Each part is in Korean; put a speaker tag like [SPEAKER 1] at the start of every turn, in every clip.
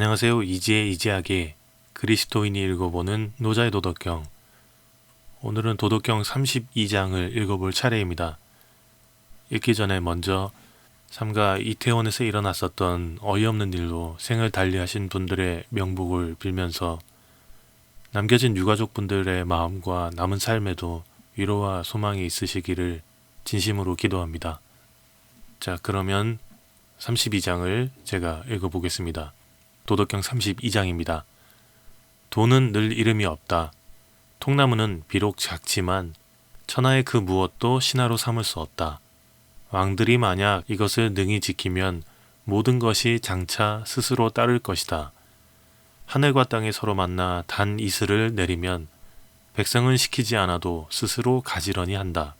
[SPEAKER 1] 안녕하세요. 이지의 이지하게 그리스도인이 읽어보는 노자의 도덕경. 오늘은 도덕경 32장을 읽어볼 차례입니다. 읽기 전에 먼저 삼가 이태원에서 일어났었던 어이없는 일로 생을 달리하신 분들의 명복을 빌면서 남겨진 유가족 분들의 마음과 남은 삶에도 위로와 소망이 있으시기를 진심으로 기도합니다. 자, 그러면 32장을 제가 읽어보겠습니다. 도덕경 32장입니다. 돈은 늘 이름이 없다. 통나무는 비록 작지만 천하의 그 무엇도 신하로 삼을 수 없다. 왕들이 만약 이것을 능히 지키면 모든 것이 장차 스스로 따를 것이다. 하늘과 땅이 서로 만나 단 이슬을 내리면 백성은 시키지 않아도 스스로 가지런히 한다.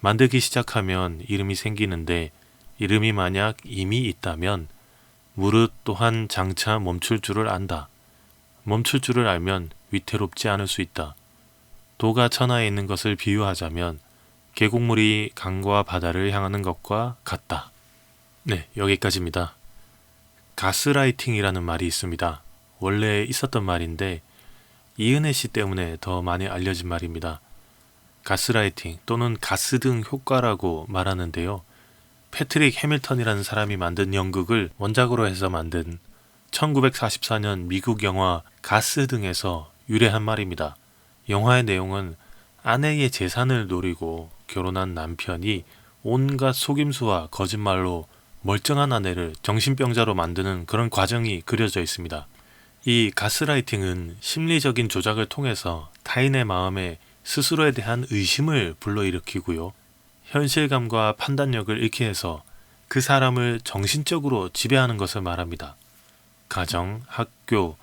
[SPEAKER 1] 만들기 시작하면 이름이 생기는데 이름이 만약 이미 있다면 무릇 또한 장차 멈출 줄을 안다. 멈출 줄을 알면 위태롭지 않을 수 있다. 도가 천하에 있는 것을 비유하자면 계곡물이 강과 바다를 향하는 것과 같다. 네, 여기까지입니다. 가스라이팅이라는 말이 있습니다. 원래 있었던 말인데 이은혜 씨 때문에 더 많이 알려진 말입니다. 가스라이팅 또는 가스등 효과라고 말하는데요. 패트릭 해밀턴이라는 사람이 만든 연극을 원작으로 해서 만든 1944년 미국 영화 가스 등에서 유래한 말입니다. 영화의 내용은 아내의 재산을 노리고 결혼한 남편이 온갖 속임수와 거짓말로 멀쩡한 아내를 정신병자로 만드는 그런 과정이 그려져 있습니다. 이 가스라이팅은 심리적인 조작을 통해서 타인의 마음에 스스로에 대한 의심을 불러일으키고요. 현실감과 판단력을 잃게 해서 그 사람을 정신적으로 지배하는 것을 말합니다. 가정, 학교,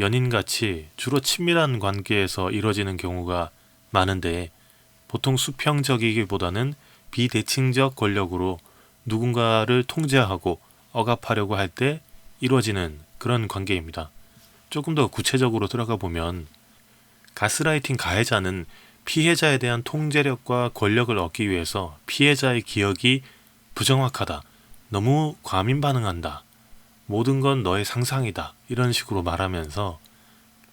[SPEAKER 1] 연인같이 주로 친밀한 관계에서 이뤄지는 경우가 많은데 보통 수평적이기보다는 비대칭적 권력으로 누군가를 통제하고 억압하려고 할 때 이루어지는 그런 관계입니다. 조금 더 구체적으로 들어가 보면 가스라이팅 가해자는 피해자에 대한 통제력과 권력을 얻기 위해서 피해자의 기억이 부정확하다. 너무 과민 반응한다. 모든 건 너의 상상이다. 이런 식으로 말하면서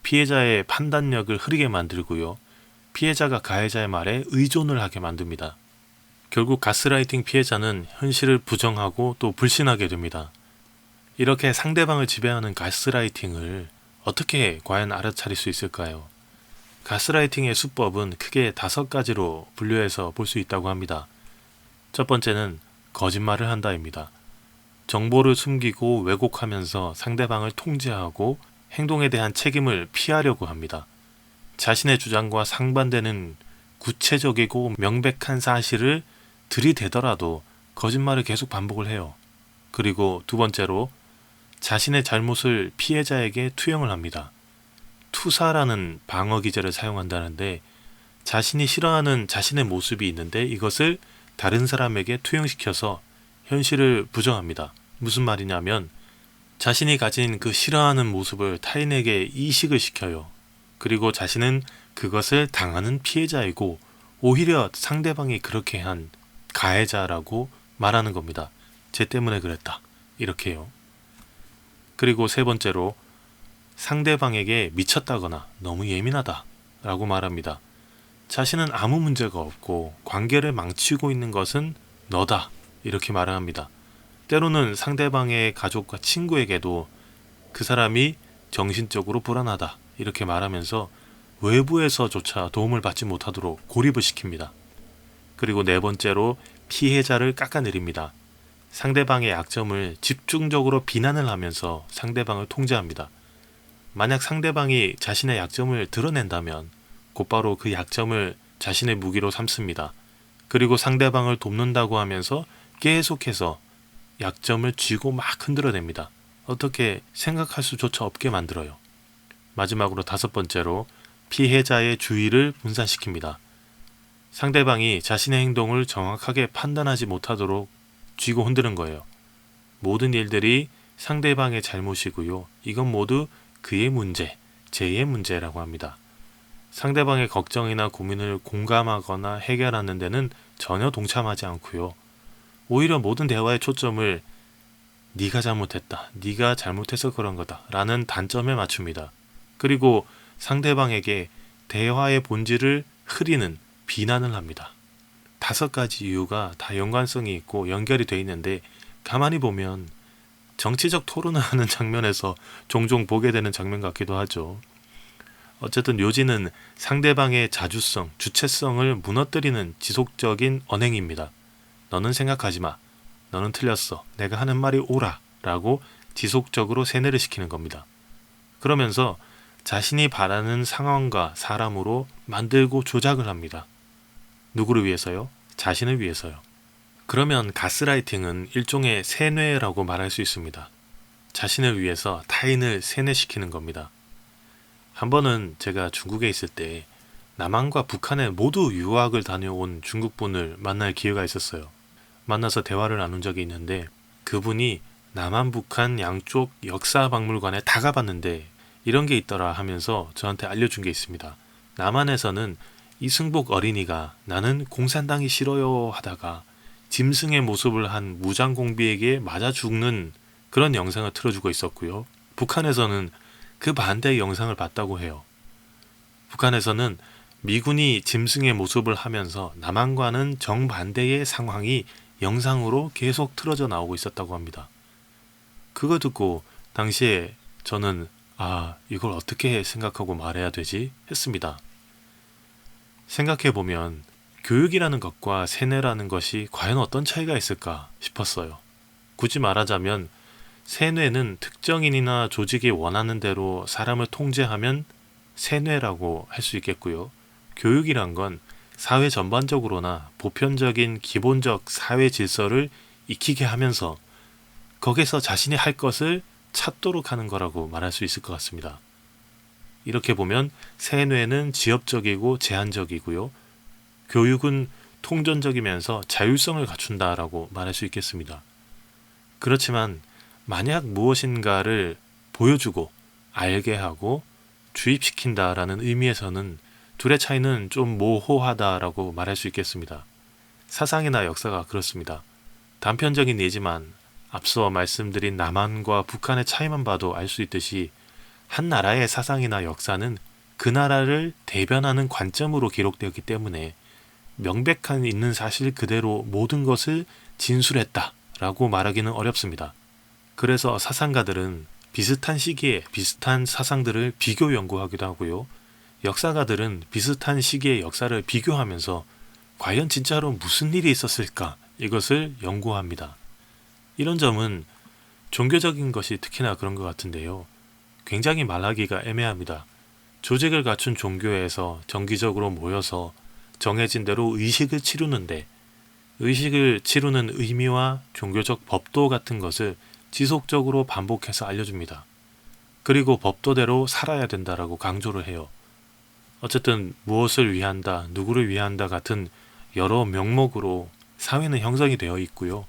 [SPEAKER 1] 피해자의 판단력을 흐리게 만들고요. 피해자가 가해자의 말에 의존을 하게 만듭니다. 결국 가스라이팅 피해자는 현실을 부정하고 또 불신하게 됩니다. 이렇게 상대방을 지배하는 가스라이팅을 어떻게 과연 알아차릴 수 있을까요? 가스라이팅의 수법은 크게 다섯 가지로 분류해서 볼 수 있다고 합니다. 첫 번째는 거짓말을 한다입니다. 정보를 숨기고 왜곡하면서 상대방을 통제하고 행동에 대한 책임을 피하려고 합니다. 자신의 주장과 상반되는 구체적이고 명백한 사실을 들이대더라도 거짓말을 계속 반복을 해요. 그리고 두 번째로 자신의 잘못을 피해자에게 투영을 합니다. 투사라는 방어 기제를 사용한다는데 자신이 싫어하는 자신의 모습이 있는데 이것을 다른 사람에게 투영시켜서 현실을 부정합니다. 무슨 말이냐면 자신이 가진 그 싫어하는 모습을 타인에게 이식을 시켜요. 그리고 자신은 그것을 당하는 피해자이고 오히려 상대방이 그렇게 한 가해자라고 말하는 겁니다. 쟤 때문에 그랬다. 이렇게요. 그리고 세 번째로 상대방에게 미쳤다거나 너무 예민하다 라고 말합니다. 자신은 아무 문제가 없고 관계를 망치고 있는 것은 너다 이렇게 말을 합니다. 때로는 상대방의 가족과 친구에게도 그 사람이 정신적으로 불안하다 이렇게 말하면서 외부에서조차 도움을 받지 못하도록 고립을 시킵니다. 그리고 네 번째로 피해자를 깎아내립니다. 상대방의 약점을 집중적으로 비난을 하면서 상대방을 통제합니다. 만약 상대방이 자신의 약점을 드러낸다면 곧바로 그 약점을 자신의 무기로 삼습니다. 그리고 상대방을 돕는다고 하면서 계속해서 약점을 쥐고 막 흔들어댑니다. 어떻게 생각할 수조차 없게 만들어요. 마지막으로 다섯 번째로 피해자의 주의를 분산시킵니다. 상대방이 자신의 행동을 정확하게 판단하지 못하도록 쥐고 흔드는 거예요. 모든 일들이 상대방의 잘못이고요. 이건 모두 그의 문제, 제의 문제라고 합니다. 상대방의 걱정이나 고민을 공감하거나 해결하는 데는 전혀 동참하지 않고요. 오히려 모든 대화의 초점을 네가 잘못했다. 네가 잘못해서 그런 거다라는 단점에 맞춥니다. 그리고 상대방에게 대화의 본질을 흐리는 비난을 합니다. 다섯 가지 이유가 다 연관성이 있고 연결이 돼 있는데 가만히 보면 정치적 토론을 하는 장면에서 종종 보게 되는 장면 같기도 하죠. 어쨌든 요지는 상대방의 자주성, 주체성을 무너뜨리는 지속적인 언행입니다. 너는 생각하지 마. 너는 틀렸어. 내가 하는 말이 옳아. 라고 지속적으로 세뇌를 시키는 겁니다. 그러면서 자신이 바라는 상황과 사람으로 만들고 조작을 합니다. 누구를 위해서요? 자신을 위해서요. 그러면 가스라이팅은 일종의 세뇌라고 말할 수 있습니다. 자신을 위해서 타인을 세뇌시키는 겁니다. 한 번은 제가 중국에 있을 때 남한과 북한에 모두 유학을 다녀온 중국분을 만날 기회가 있었어요. 만나서 대화를 나눈 적이 있는데 그분이 남한, 북한 양쪽 역사 박물관에 다 가봤는데 이런 게 있더라 하면서 저한테 알려준 게 있습니다. 남한에서는 이승복 어린이가 나는 공산당이 싫어요 하다가 짐승의 모습을 한 무장공비에게 맞아 죽는 그런 영상을 틀어주고 있었고요. 북한에서는 그 반대의 영상을 봤다고 해요. 북한에서는 미군이 짐승의 모습을 하면서 남한과는 정반대의 상황이 영상으로 계속 틀어져 나오고 있었다고 합니다. 그거 듣고 당시에 저는 아, 이걸 어떻게 생각하고 말해야 되지? 했습니다. 생각해 보면 교육이라는 것과 세뇌라는 것이 과연 어떤 차이가 있을까 싶었어요. 굳이 말하자면 세뇌는 특정인이나 조직이 원하는 대로 사람을 통제하면 세뇌라고 할 수 있겠고요. 교육이란 건 사회 전반적으로나 보편적인 기본적 사회 질서를 익히게 하면서 거기서 자신이 할 것을 찾도록 하는 거라고 말할 수 있을 것 같습니다. 이렇게 보면 세뇌는 지엽적이고 제한적이고요. 교육은 통전적이면서 자율성을 갖춘다라고 말할 수 있겠습니다. 그렇지만 만약 무엇인가를 보여주고 알게 하고 주입시킨다라는 의미에서는 둘의 차이는 좀 모호하다라고 말할 수 있겠습니다. 사상이나 역사가 그렇습니다. 단편적인 예지만 앞서 말씀드린 남한과 북한의 차이만 봐도 알 수 있듯이 한 나라의 사상이나 역사는 그 나라를 대변하는 관점으로 기록되었기 때문에 명백한 있는 사실 그대로 모든 것을 진술했다라고 말하기는 어렵습니다. 그래서 사상가들은 비슷한 시기에 비슷한 사상들을 비교 연구하기도 하고요. 역사가들은 비슷한 시기의 역사를 비교하면서 과연 진짜로 무슨 일이 있었을까 이것을 연구합니다. 이런 점은 종교적인 것이 특히나 그런 것 같은데요. 굉장히 말하기가 애매합니다. 조직을 갖춘 종교에서 정기적으로 모여서 정해진 대로 의식을 치르는데 의식을 치르는 의미와 종교적 법도 같은 것을 지속적으로 반복해서 알려줍니다. 그리고 법도대로 살아야 된다라고 강조를 해요. 어쨌든 무엇을 위한다, 누구를 위한다 같은 여러 명목으로 사회는 형성이 되어 있고요.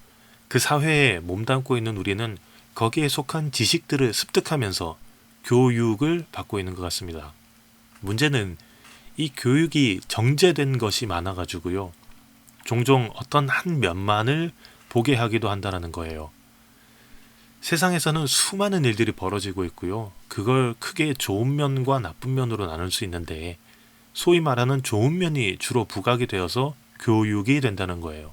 [SPEAKER 1] 그 사회에 몸담고 있는 우리는 거기에 속한 지식들을 습득하면서 교육을 받고 있는 것 같습니다. 문제는 이 교육이 정제된 것이 많아가지고요. 종종 어떤 한 면만을 보게 하기도 한다는 거예요. 세상에서는 수많은 일들이 벌어지고 있고요. 그걸 크게 좋은 면과 나쁜 면으로 나눌 수 있는데 소위 말하는 좋은 면이 주로 부각이 되어서 교육이 된다는 거예요.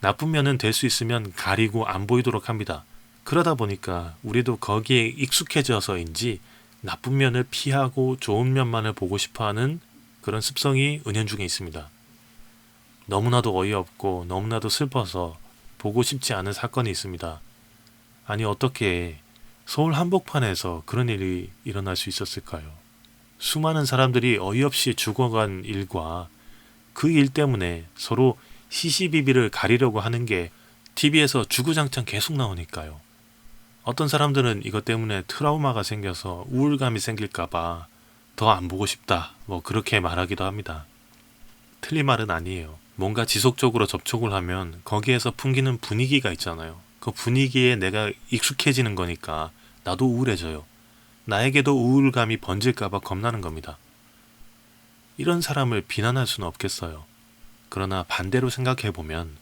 [SPEAKER 1] 나쁜 면은 될 수 있으면 가리고 안 보이도록 합니다. 그러다 보니까 우리도 거기에 익숙해져서인지 나쁜 면을 피하고 좋은 면만을 보고 싶어 하는 그런 습성이 은연중에 있습니다. 너무나도 어이없고 너무나도 슬퍼서 보고 싶지 않은 사건이 있습니다. 아니, 어떻게 서울 한복판에서 그런 일이 일어날 수 있었을까요? 수많은 사람들이 어이없이 죽어간 일과 그 일 때문에 서로 시시비비를 가리려고 하는 게 TV에서 주구장창 계속 나오니까요. 어떤 사람들은 이것 때문에 트라우마가 생겨서 우울감이 생길까봐 더 안 보고 싶다. 뭐 그렇게 말하기도 합니다. 틀린 말은 아니에요. 뭔가 지속적으로 접촉을 하면 거기에서 풍기는 분위기가 있잖아요. 그 분위기에 내가 익숙해지는 거니까 나도 우울해져요. 나에게도 우울감이 번질까봐 겁나는 겁니다. 이런 사람을 비난할 수는 없겠어요. 그러나 반대로 생각해 보면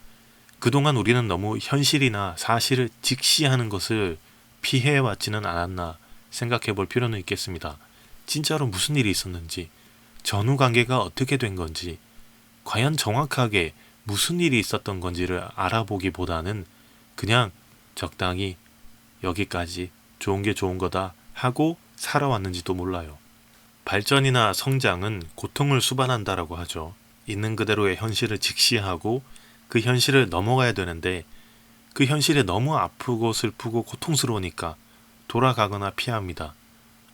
[SPEAKER 1] 그동안 우리는 너무 현실이나 사실을 직시하는 것을 피해 왔지는 않았나 생각해 볼 필요는 있겠습니다. 진짜로 무슨 일이 있었는지, 전후 관계가 어떻게 된 건지, 과연 정확하게 무슨 일이 있었던 건지를 알아보기보다는 그냥 적당히 여기까지 좋은 게 좋은 거다 하고 살아왔는지도 몰라요. 발전이나 성장은 고통을 수반한다라고 하죠. 있는 그대로의 현실을 직시하고 그 현실을 넘어가야 되는데 그 현실에 너무 아프고 슬프고 고통스러우니까 돌아가거나 피합니다.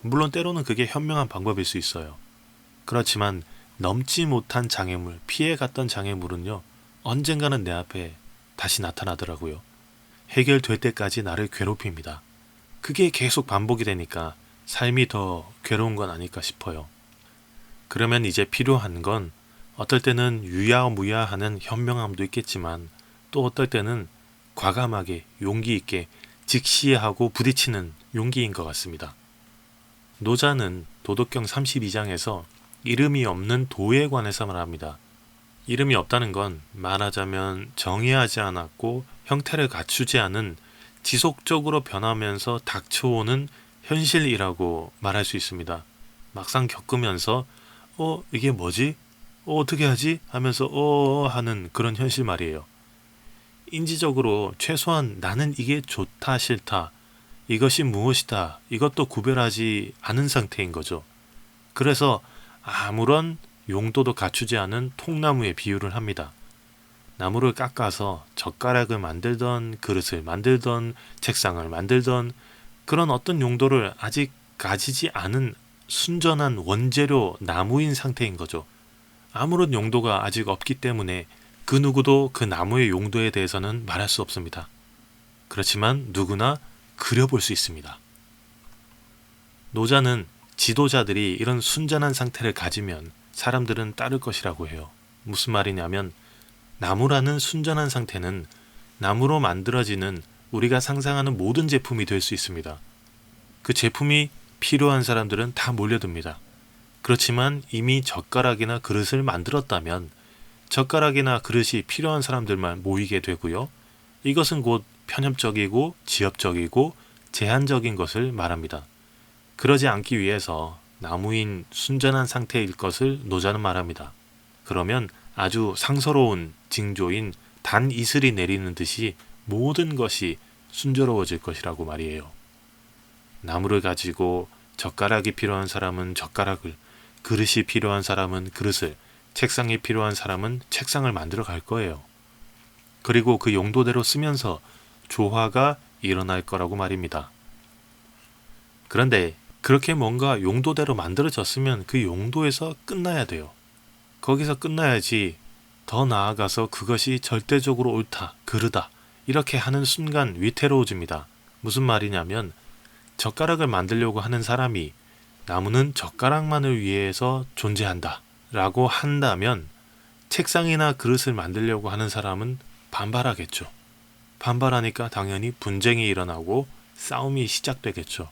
[SPEAKER 1] 물론 때로는 그게 현명한 방법일 수 있어요. 그렇지만 넘지 못한 장애물, 피해갔던 장애물은요, 언젠가는 내 앞에 다시 나타나더라고요. 해결될 때까지 나를 괴롭힙니다. 그게 계속 반복이 되니까 삶이 더 괴로운 건 아닐까 싶어요. 그러면 이제 필요한 건 어떨 때는 유야무야하는 현명함도 있겠지만 또 어떨 때는 과감하게 용기 있게 직시하고 부딪히는 용기인 것 같습니다. 노자는 도덕경 32장에서 이름이 없는 도에 관해서 말합니다. 이름이 없다는 건 말하자면 정의하지 않았고 형태를 갖추지 않은 지속적으로 변하면서 닥쳐오는 현실이라고 말할 수 있습니다. 막상 겪으면서 어 이게 뭐지? 어, 어떻게 하지? 하면서 어 하는 그런 현실 말이에요. 인지적으로 최소한 나는 이게 좋다 싫다 이것이 무엇이다 이것도 구별하지 않은 상태인 거죠. 그래서 아무런 용도도 갖추지 않은 통나무에 비유를 합니다. 나무를 깎아서 젓가락을 만들던 그릇을 만들던 책상을 만들던 그런 어떤 용도를 아직 가지지 않은 순전한 원재료 나무인 상태인 거죠. 아무런 용도가 아직 없기 때문에 그 누구도 그 나무의 용도에 대해서는 말할 수 없습니다. 그렇지만 누구나 그려볼 수 있습니다. 노자는 지도자들이 이런 순전한 상태를 가지면 사람들은 따를 것이라고 해요. 무슨 말이냐면 나무라는 순전한 상태는 나무로 만들어지는 우리가 상상하는 모든 제품이 될 수 있습니다. 그 제품이 필요한 사람들은 다 몰려듭니다. 그렇지만 이미 젓가락이나 그릇을 만들었다면 젓가락이나 그릇이 필요한 사람들만 모이게 되고요. 이것은 곧 편협적이고 지엽적이고 제한적인 것을 말합니다. 그러지 않기 위해서 나무인 순전한 상태일 것을 노자는 말합니다. 그러면 아주 상서로운 징조인 단 이슬이 내리는 듯이 모든 것이 순조로워질 것이라고 말이에요. 나무를 가지고 젓가락이 필요한 사람은 젓가락을, 그릇이 필요한 사람은 그릇을, 책상이 필요한 사람은 책상을 만들어 갈 거예요. 그리고 그 용도대로 쓰면서 조화가 일어날 거라고 말입니다. 그런데 그렇게 뭔가 용도대로 만들어졌으면 그 용도에서 끝나야 돼요. 거기서 끝나야지 더 나아가서 그것이 절대적으로 옳다, 그르다, 이렇게 하는 순간 위태로워집니다. 무슨 말이냐면 젓가락을 만들려고 하는 사람이 나무는 젓가락만을 위해서 존재한다 라고 한다면 책상이나 그릇을 만들려고 하는 사람은 반발하겠죠. 반발하니까 당연히 분쟁이 일어나고 싸움이 시작되겠죠.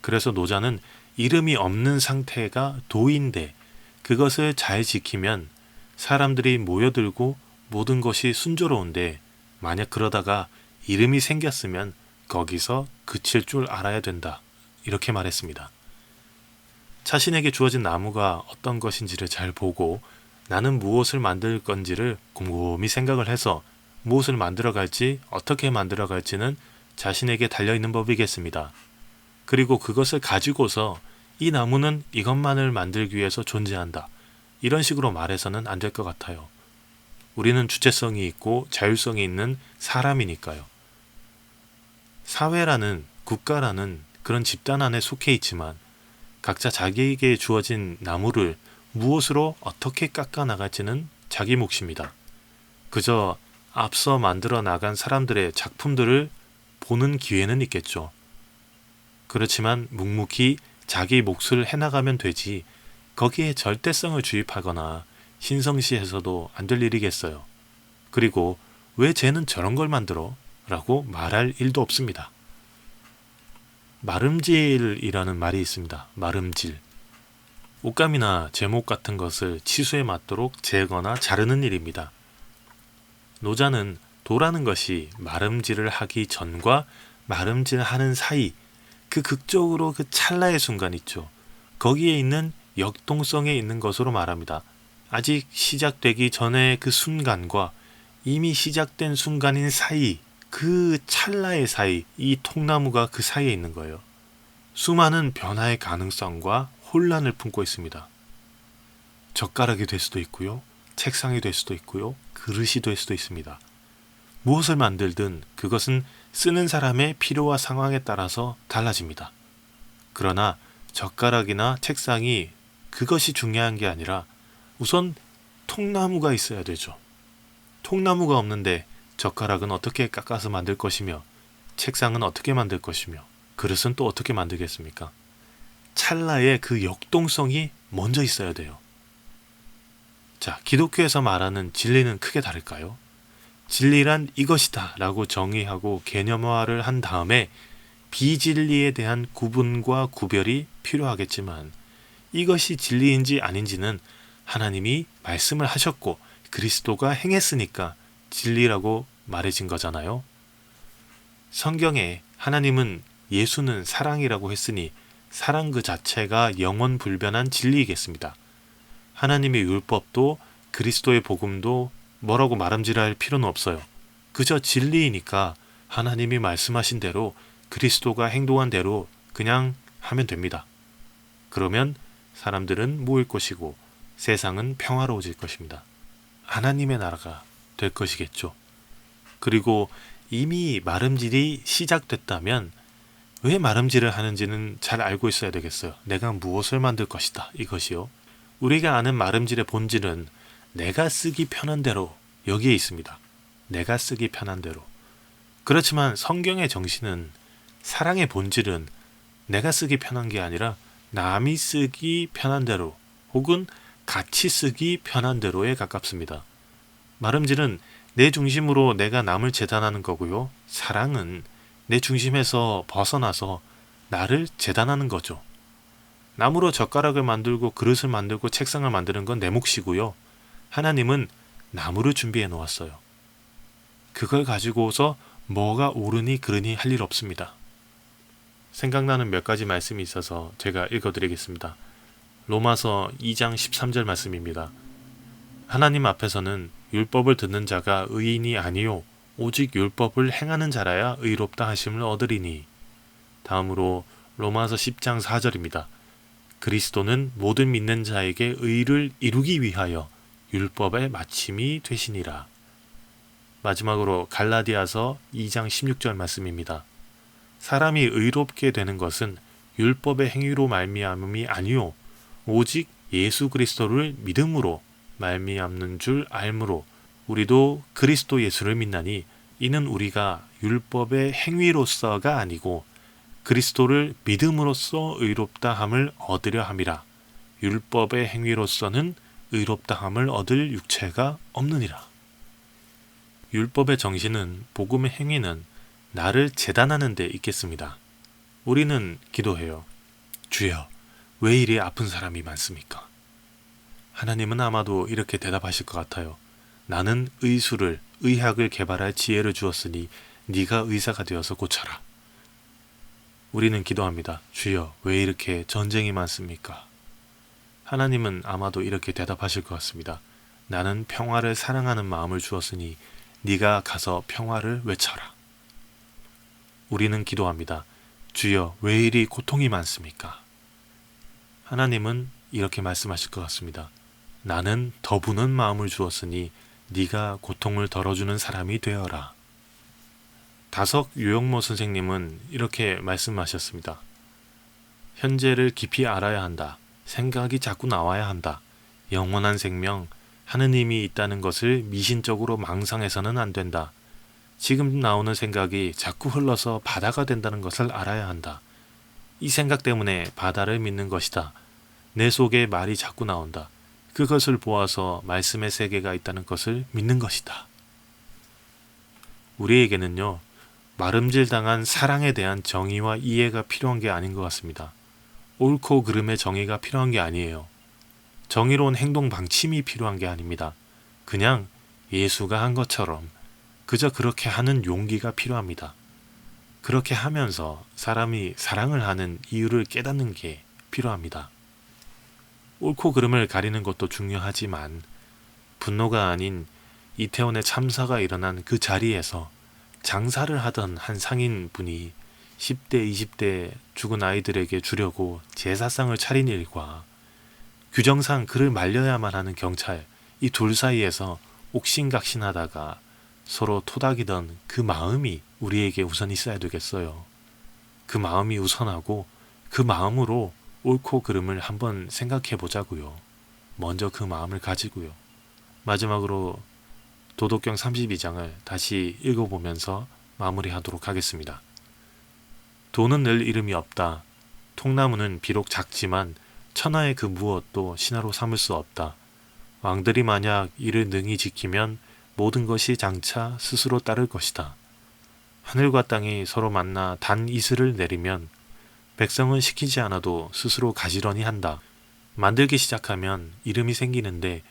[SPEAKER 1] 그래서 노자는 이름이 없는 상태가 도인데 그것을 잘 지키면 사람들이 모여들고 모든 것이 순조로운데 만약 그러다가 이름이 생겼으면 거기서 그칠 줄 알아야 된다. 이렇게 말했습니다. 자신에게 주어진 나무가 어떤 것인지를 잘 보고 나는 무엇을 만들 건지를 곰곰이 생각을 해서 무엇을 만들어 갈지 어떻게 만들어 갈지는 자신에게 달려있는 법이겠습니다. 그리고 그것을 가지고서 이 나무는 이것만을 만들기 위해서 존재한다. 이런 식으로 말해서는 안 될 것 같아요. 우리는 주체성이 있고 자율성이 있는 사람이니까요. 사회라는 국가라는 그런 집단 안에 속해 있지만 각자 자기에게 주어진 나무를 무엇으로 어떻게 깎아 나갈지는 자기 몫입니다. 그저 앞서 만들어 나간 사람들의 작품들을 보는 기회는 있겠죠. 그렇지만 묵묵히 자기 몫을 해나가면 되지 거기에 절대성을 주입하거나 신성시해서도 안 될 일이겠어요. 그리고 왜 쟤는 저런 걸 만들어? 라고 말할 일도 없습니다. 마름질이라는 말이 있습니다. 마름질. 옷감이나 제목 같은 것을 치수에 맞도록 재거나 자르는 일입니다. 노자는 도라는 것이 마름질을 하기 전과 마름질하는 사이 그 극적으로 그 찰나의 순간 있죠. 거기에 있는 역동성에 있는 것으로 말합니다. 아직 시작되기 전의 그 순간과 이미 시작된 순간인 사이 그 찰나의 사이 이 통나무가 그 사이에 있는 거예요. 수많은 변화의 가능성과 혼란을 품고 있습니다. 젓가락이 될 수도 있고요. 책상이 될 수도 있고요. 그릇이 될 수도 있습니다. 무엇을 만들든 그것은 쓰는 사람의 필요와 상황에 따라서 달라집니다. 그러나 젓가락이나 책상이 그것이 중요한 게 아니라 우선 통나무가 있어야 되죠. 통나무가 없는데 젓가락은 어떻게 깎아서 만들 것이며 책상은 어떻게 만들 것이며 그릇은 또 어떻게 만들겠습니까? 찰나의 그 역동성이 먼저 있어야 돼요. 자, 기독교에서 말하는 진리는 크게 다를까요? 진리란 이것이다 라고 정의하고 개념화를 한 다음에 비진리에 대한 구분과 구별이 필요하겠지만 이것이 진리인지 아닌지는 하나님이 말씀을 하셨고 그리스도가 행했으니까 진리라고 말해진 거잖아요. 성경에 하나님은 예수는 사랑이라고 했으니 사랑 그 자체가 영원 불변한 진리이겠습니다. 하나님의 율법도 그리스도의 복음도 뭐라고 말음질할 필요는 없어요. 그저 진리이니까 하나님이 말씀하신 대로 그리스도가 행동한 대로 그냥 하면 됩니다. 그러면 사람들은 모일 것이고 세상은 평화로워질 것입니다. 하나님의 나라가 될 것이겠죠. 그리고 이미 마름질이 시작됐다면 왜 마름질을 하는지는 잘 알고 있어야 되겠어요. 내가 무엇을 만들 것이다. 이것이요. 우리가 아는 마름질의 본질은 내가 쓰기 편한 대로 여기에 있습니다. 내가 쓰기 편한 대로. 그렇지만 성경의 정신은 사랑의 본질은 내가 쓰기 편한 게 아니라 남이 쓰기 편한 대로 혹은 같이 쓰기 편한 대로에 가깝습니다. 마름질은 내 중심으로 내가 남을 재단하는 거고요. 사랑은 내 중심에서 벗어나서 나를 재단하는 거죠. 나무로 젓가락을 만들고 그릇을 만들고 책상을 만드는 건 내 몫이고요. 하나님은 나무를 준비해 놓았어요. 그걸 가지고서 뭐가 옳으니 그르니 할 일 없습니다. 생각나는 몇 가지 말씀이 있어서 제가 읽어드리겠습니다. 로마서 2장 13절 말씀입니다. 하나님 앞에서는 율법을 듣는 자가 의인이 아니요 오직 율법을 행하는 자라야 의롭다 하심을 얻으리니 다음으로 로마서 10장 4절입니다. 그리스도는 모든 믿는 자에게 의를 이루기 위하여 율법의 마침이 되시니라. 마지막으로 갈라디아서 2장 16절 말씀입니다. 사람이 의롭게 되는 것은 율법의 행위로 말미암음이 아니요 오직 예수 그리스도를 믿음으로 말미암는 줄 알므로 우리도 그리스도 예수를 믿나니 이는 우리가 율법의 행위로서가 아니고 그리스도를 믿음으로써 의롭다함을 얻으려 함이라 율법의 행위로서는 의롭다함을 얻을 육체가 없느니라 율법의 정신은 복음의 행위는 나를 재단하는 데 있겠습니다. 우리는 기도해요. 주여, 왜 이리 아픈 사람이 많습니까? 하나님은 아마도 이렇게 대답하실 것 같아요. 나는 의술을 의학을 개발할 지혜를 주었으니 네가 의사가 되어서 고쳐라. 우리는 기도합니다. 주여, 왜 이렇게 전쟁이 많습니까? 하나님은 아마도 이렇게 대답하실 것 같습니다. 나는 평화를 사랑하는 마음을 주었으니 네가 가서 평화를 외쳐라. 우리는 기도합니다. 주여, 왜 이리 고통이 많습니까? 하나님은 이렇게 말씀하실 것 같습니다. 나는 더부는 마음을 주었으니 네가 고통을 덜어주는 사람이 되어라. 다석 유영모 선생님은 이렇게 말씀하셨습니다. 현재를 깊이 알아야 한다. 생각이 자꾸 나와야 한다. 영원한 생명, 하느님이 있다는 것을 미신적으로 망상해서는 안 된다. 지금 나오는 생각이 자꾸 흘러서 바다가 된다는 것을 알아야 한다. 이 생각 때문에 바다를 믿는 것이다. 내 속에 말이 자꾸 나온다. 그것을 보아서 말씀의 세계가 있다는 것을 믿는 것이다. 우리에게는요, 마름질 당한 사랑에 대한 정의와 이해가 필요한 게 아닌 것 같습니다. 옳고 그름의 정의가 필요한 게 아니에요. 정의로운 행동 방침이 필요한 게 아닙니다. 그냥 예수가 한 것처럼 그저 그렇게 하는 용기가 필요합니다. 그렇게 하면서 사람이 사랑을 하는 이유를 깨닫는 게 필요합니다. 옳고 그름을 가리는 것도 중요하지만 분노가 아닌 이태원의 참사가 일어난 그 자리에서 장사를 하던 한 상인 분이 10대, 20대 죽은 아이들에게 주려고 제사상을 차린 일과 규정상 그를 말려야만 하는 경찰 이 둘 사이에서 옥신각신하다가 서로 토닥이던 그 마음이 우리에게 우선 있어야 되겠어요. 그 마음이 우선하고 그 마음으로 옳고 그름을 한번 생각해 보자고요. 먼저 그 마음을 가지고요. 마지막으로 도덕경 32장을 다시 읽어보면서 마무리하도록 하겠습니다. 돈은 늘 이름이 없다. 통나무는 비록 작지만 천하의 그 무엇도 신하로 삼을 수 없다. 왕들이 만약 이를 능히 지키면 모든 것이 장차 스스로 따를 것이다. 하늘과 땅이 서로 만나 단 이슬을 내리면 백성은 시키지 않아도 스스로 가지런히 한다. 만들기 시작하면 이름이 생기는데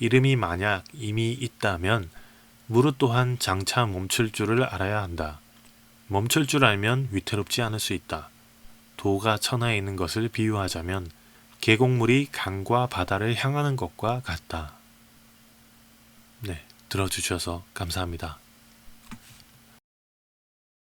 [SPEAKER 1] 이름이 만약 이미 있다면 무릇 또한 장차 멈출 줄을 알아야 한다. 멈출 줄 알면 위태롭지 않을 수 있다. 도가 천하에 있는 것을 비유하자면 계곡물이 강과 바다를 향하는 것과 같다. 네, 들어주셔서 감사합니다.